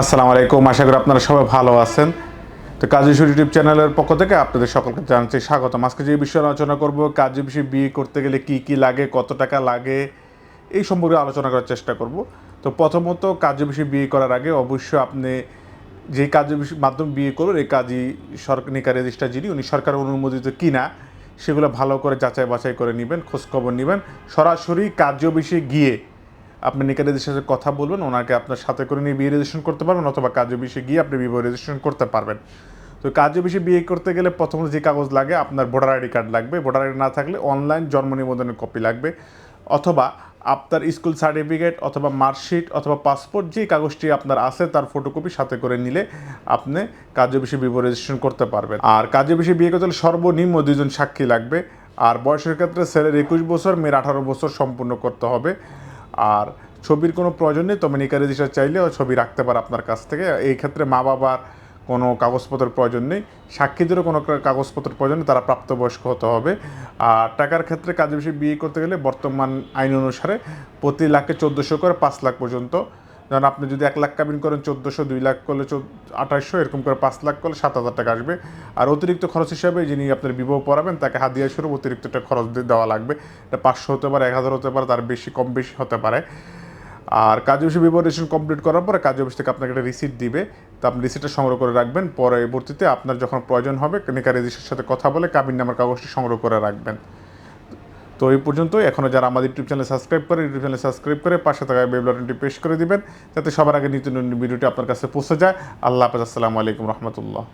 আসসালামু আলাইকুম। আশা করি আপনারা সবাই ভালো আছেন। তো কাজী ইস্যু ইউটিউব চ্যানেলের পক্ষ থেকে আপনাদের সকলকে জানাচ্ছি স্বাগতম। আজকে যে বিষয়ে আলোচনা করব, কাজী বিয়ে করতে গেলে কি কি লাগে, কত টাকা লাগে, এই সম্পর্কে আলোচনা করার চেষ্টা করব। তো প্রথমত কাজী বিয়ে করার আগে অবশ্যই আপনি যে বিষয় মাধ্যমে বিয়ে করবেন, এই কাজী সরকার নিকা রেজিস্টার যিনি, উনি সরকার অনুমোদিত কিনা, সেগুলো ভালো করে যাচাই বাছাই করে নেবেন, খোঁজখবর নেবেন। সরাসরি কার্য বিষয়ে গিয়ে আপনি নিকা রেজিস্ট্রেশনের কথা বলবেন, ওনাকে আপনার সাথে করে নিয়ে বিয়ে রেজিস্ট্রেশন করতে পারবেন অথবা কার্য বিষয়ে গিয়ে আপনি বিবাহ রেজিস্ট্রেশন করতে পারবেন। তো কার্য বিষয়ে বিয়ে করতে গেলে প্রথমত যে কাগজ লাগে, আপনার ভোটার আইডি কার্ড লাগবে। ভোটার আইডি না থাকলে অনলাইন জন্ম নিবন্ধনের কপি লাগবে। অথবা আপনার স্কুল সার্টিফিকেট অথবা মার্কশিট অথবা পাসপোর্ট যে কাগজটি আপনার আছে, তার ফটোকপি সাথে করে নিলে আপনি কার্য বিষয়ে বিবাহ রেজিস্ট্রেশন করতে পারবেন। আর কার্য বিষয়ে বিয়ে করতে হলে সর্বনিম্ন দুজন সাক্ষী লাগবে। আর বয়সের ক্ষেত্রে ছেলের একুশ বছর, মেয়ের আঠারো বছর সম্পূর্ণ করতে হবে। আর ছবির কোনো প্রয়োজন নেই, তবে নিকা রেজিস্টার চাইলেও ছবি রাখতে পারে আপনার কাছ থেকে। এই ক্ষেত্রে মা বাবার কোনো কাগজপত্রের প্রয়োজন নেই। সাক্ষীদেরও কোনো কাগজপত্রের প্রয়োজন নেই, তারা প্রাপ্তবয়স্ক হতে হবে। আর টাকার ক্ষেত্রে কাজে বেশি বিয়ে করতে গেলে বর্তমান আইন অনুসারে প্রতি লাখে চোদ্দোশো করে পাঁচ লাখ পর্যন্ত যেমন আপনি যদি এক লাখ কাবিন করেন চোদ্দোশো, দুই লাখ করলে আঠাশশো, এরকম করে পাঁচ লাখ করলে সাত হাজার টাকা আসবে। আর অতিরিক্ত খরচ হিসাবে যিনি আপনার বিবাহ পড়াবেন, তাকে হাদিয়া স্বরূপ অতিরিক্ত একটা খরচ দেওয়া লাগবে। এটা পাঁচশো হতে পারে, এক হাজার হতে পারে, তার বেশি, কম বেশি হতে পারে। আর কাজ অফিসে রেজিস্ট্রেশন কমপ্লিট করার পরে কাজ অফিস থেকে আপনাকে একটা রিসিট দিবে। তা আপনি রিসিটটা সংগ্রহ করে রাখবেন। পরবর্তীতে আপনার যখন প্রয়োজন হবে নিকা রেজিস্ট্রের সাথে কথা বলে কাবিন নাম্বার কাগজটি সংগ্রহ করে রাখবেন। তো এই পর্যন্তই। এখনও যারা আমাদের ইউটিউব চ্যানেল সাবস্ক্রাইব করে, ইউটিউব চ্যানেল সাবস্ক্রাইব করে পাশে থাকা বেবলটি পেশ করে দিবেন, যাতে সবার আগে নিত্য নতুন ভিডিওটি আপনার কাছে পৌঁছে যায়। আল্লাহ হাফেজ। আসসালামু আলাইকুম রহমতুল্লাহ।